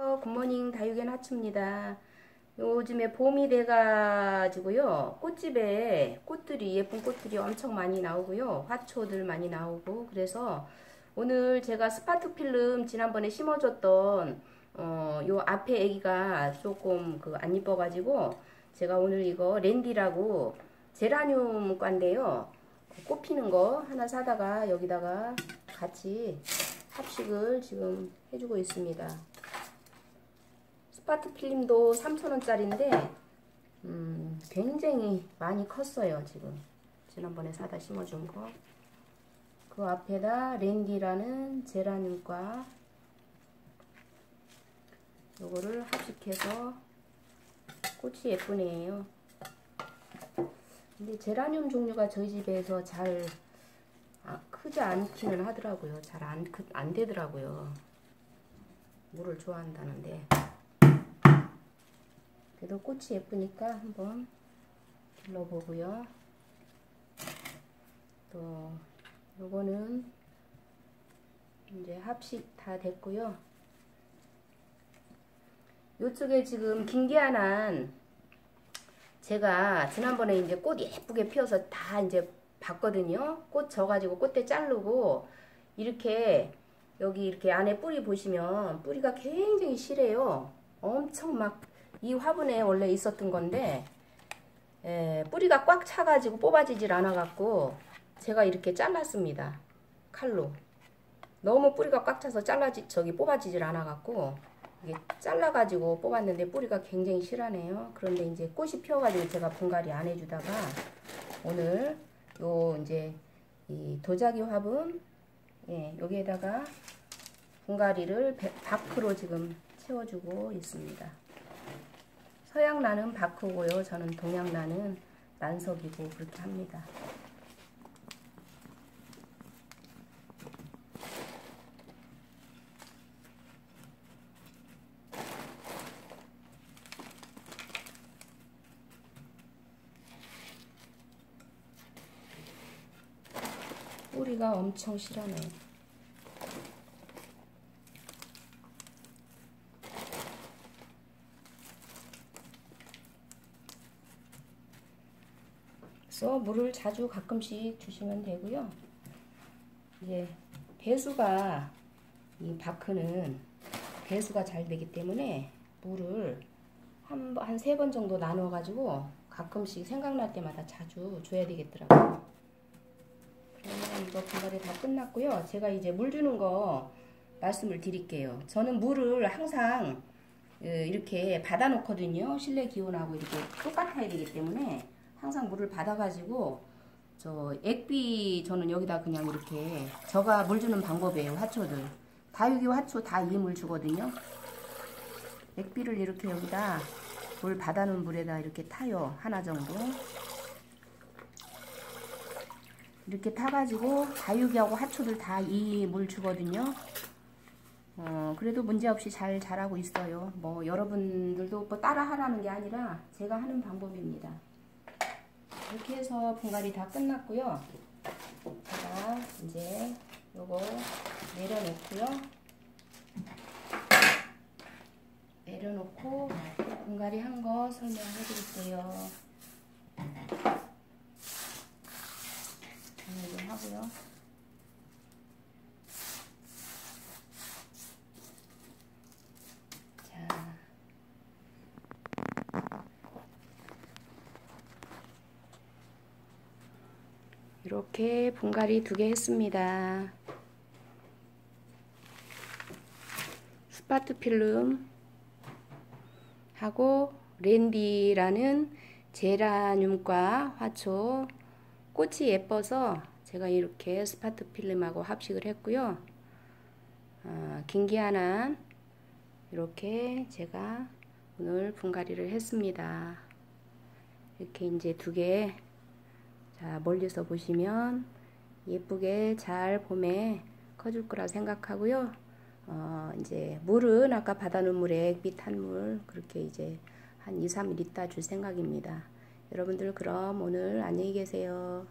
어, 굿모닝 다육엔 하츠입니다. 요즘에 봄이 돼가지고요. 꽃집에 꽃들이 예쁜 꽃들이 엄청 많이 나오고요. 화초들 많이 나오고 그래서 오늘 제가 스파트 필름 지난번에 심어줬던 어, 요 앞에 애기가 조금 그 안 이뻐가지고 제가 오늘 이거 랜디라고 제라늄 과인데요. 꽃 피는 거 하나 사다가 여기다가 같이 합식을 지금 해주고 있습니다. 스파트 필름도 3,000원짜리인데 음, 굉장히 많이 컸어요 지금. 지난번에 사다 심어준 거. 그 앞에다 랜디라는 제라늄과 요거를 합식해서 꽃이 애예요. 근데 제라늄 종류가 저희 집에서 잘 아, 크지 않기는 하더라고요. 잘 안 안 되더라고요. 물을 좋아한다는데 그래도 꽃이 예쁘니까 한번 길러보고요. 또 요거는 이제 합식 다 됐고요. 요쪽에 지금 긴기아난 제가 지난번에 이제 꽃 예쁘게 피어서 다 이제 봤거든요. 꽃 져가지고 꽃대 자르고 이렇게 여기 이렇게 안에 뿌리 보시면 뿌리가 굉장히 실해요. 엄청 막 이 화분에 원래 있었던 건데 에, 뿌리가 꽉 차가지고 뽑아지질 않아 갖고 제가 이렇게 잘랐습니다. 칼로. 너무 뿌리가 꽉 차서 잘라지 저기 뽑아지질 않아 갖고 이게 잘라 가지고 뽑았는데 뿌리가 굉장히 실하네요. 그런데 이제 꽃이 피어 가지고 제가 분갈이 안 해주다가 오늘 요 이제 이 도자기 화분 예 여기에다가 분갈이를 바크로 지금 채워주고 있습니다. 서양란은 바크고요. 저는 동양란은 난석이고 그렇게 합니다. 뿌리가 엄청 실하네. 그래서 물을 자주 가끔씩 주시면 되고요. 이제 배수가 이 바크는 배수가 잘 되기 때문에 물을 한한세 번 정도 나눠 가지고 가끔씩 생각날 때마다 자주 줘야 되겠더라고요. 그러면 이거 분갈이 다 끝났고요. 제가 이제 물 주는 거 말씀을 드릴게요. 저는 물을 항상 어, 이렇게 받아 놓거든요. 실내 기온하고 이렇게 똑같아야 되기 때문에 항상 물을 받아가지고 저 액비 저는 여기다 그냥 이렇게 저가 물 주는 방법이에요 화초들. 다육이 화초 다 이 물 주거든요. 액비를 이렇게 여기다 물 받아놓은 물에다 이렇게 타요 하나 정도. 이렇게 타가지고 다육이하고 화초들 다 이 물 주거든요. 어, 그래도 문제없이 잘 자라고 있어요. 뭐 여러분들도 뭐 따라 하라는 게 아니라 제가 하는 방법입니다 이렇게 해서 분갈이 다 끝났고요. 제가 이제 요거 내려놓고요. 내려놓고 분갈이 한 거 설명해 드릴게요. 정리 좀 하고요. 이렇게 분갈이 두 개 했습니다. 스파트 필름 하고 랜디라는 제라늄과 화초 꽃이 예뻐서 제가 이렇게 스파트 필름하고 합식을 했고요. 어, 긴기아난 이렇게 제가 오늘 분갈이를 했습니다. 이렇게 이제 두 개 자, 멀리서 보시면 예쁘게 잘 봄에 커줄 거라 생각하고요. 어, 이제 물은 아까 받아놓은 물에 액빛 한물 그렇게 이제 한 2, 3일 있다 줄 생각입니다. 여러분들 그럼 오늘 안녕히 계세요.